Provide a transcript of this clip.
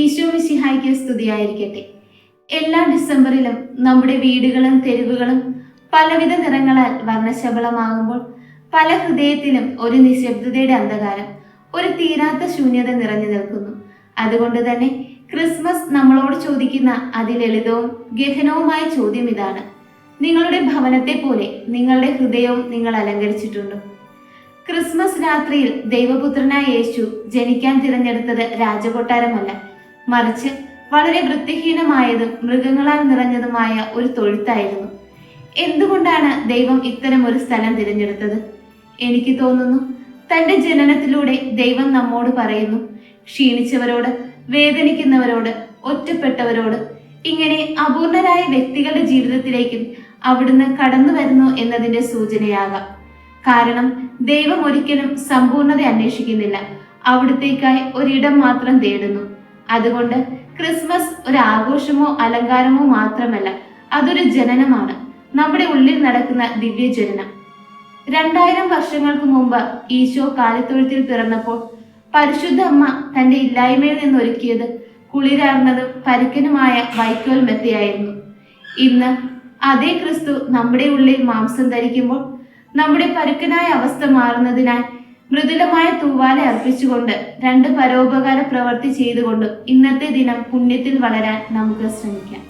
ഈശോ മിശിഹായ്ക്ക് സ്തുതിയായിരിക്കട്ടെ. എല്ലാ ഡിസംബറിലും നമ്മുടെ വീടുകളും തെരുവുകളും പലവിധ നിറങ്ങളാൽ വർണശബളമാകുമ്പോൾ പല ഹൃദയത്തിലും ഒരു നിശബ്ദതയുടെ അന്ധകാരം ഒരു തീരാത്ത ശൂന്യത നിറഞ്ഞു നിൽക്കുന്നു. അതുകൊണ്ട് തന്നെ ക്രിസ്മസ് നമ്മളോട് ചോദിക്കുന്ന അതിലളിതവും ഗഹനവുമായ ചോദ്യം ഇതാണ്. നിങ്ങളുടെ ഭവനത്തെ പോലെ നിങ്ങളുടെ ഹൃദയവും നിങ്ങൾ അലങ്കരിച്ചിട്ടുണ്ടോ? ക്രിസ്മസ് രാത്രിയിൽ ദൈവപുത്രനായ യേശു ജനിക്കാൻ തിരഞ്ഞെടുത്തത് രാജകൊട്ടാരമല്ല മറിച്ച് വളരെ വൃത്തിഹീനമായതും മൃഗങ്ങളാൽ നിറഞ്ഞതുമായ ഒരു തൊഴുത്തായിരുന്നു. എന്തുകൊണ്ടാണ് ദൈവം ഇത്തരം ഒരു സ്ഥലം തിരഞ്ഞെടുത്തത്? എനിക്ക് തോന്നുന്നു തന്റെ ജനനത്തിലൂടെ ദൈവം നമ്മോട് പറയുന്നു ക്ഷീണിച്ചവരോട് വേദനിക്കുന്നവരോട് ഒറ്റപ്പെട്ടവരോട് ഇങ്ങനെ അപൂർണരായ വ്യക്തികളുടെ ജീവിതത്തിലേക്കും അവിടുന്ന് കടന്നു വരുന്നു എന്നതിന്റെ സൂചനയാകാം. കാരണം ദൈവം ഒരിക്കലും സമ്പൂർണത അന്വേഷിക്കുന്നില്ല. അവിടത്തേക്കായി ഒരിടം മാത്രം തേടുന്നു. അതുകൊണ്ട് ക്രിസ്മസ് ഒരു ആഘോഷമോ അലങ്കാരമോ മാത്രമല്ല അതൊരു ജനനമാണ്. നമ്മുടെ ഉള്ളിൽ നടക്കുന്ന ദിവ്യ ജനനം രണ്ടായിരം വർഷങ്ങൾക്ക് മുമ്പ് ഈശോ കാലിത്തൊഴുത്തിൽ പിറന്നപ്പോൾ പരിശുദ്ധ അമ്മ തന്റെ ഇല്ലായ്മയിൽ നിന്നൊരുക്കിയത് കുളിരാർന്നതും പരുക്കനുമായ വൈക്കോൽ മെത്തയായിരുന്നു. ഇന്ന് അതേ ക്രിസ്തു നമ്മുടെ ഉള്ളിൽ മാംസം ധരിക്കുമ്പോൾ നമ്മുടെ പരുക്കനായ അവസ്ഥ മാറുന്നതിനായി മൃദുലമായ തൂവാല അർപ്പിച്ചുകൊണ്ട് രണ്ട് പരോപകാര പ്രവൃത്തി ചെയ്തുകൊണ്ട് ഇന്നത്തെ ദിനം പുണ്യത്തിൽ വളരാൻ നമുക്ക് ശ്രമിക്കാം.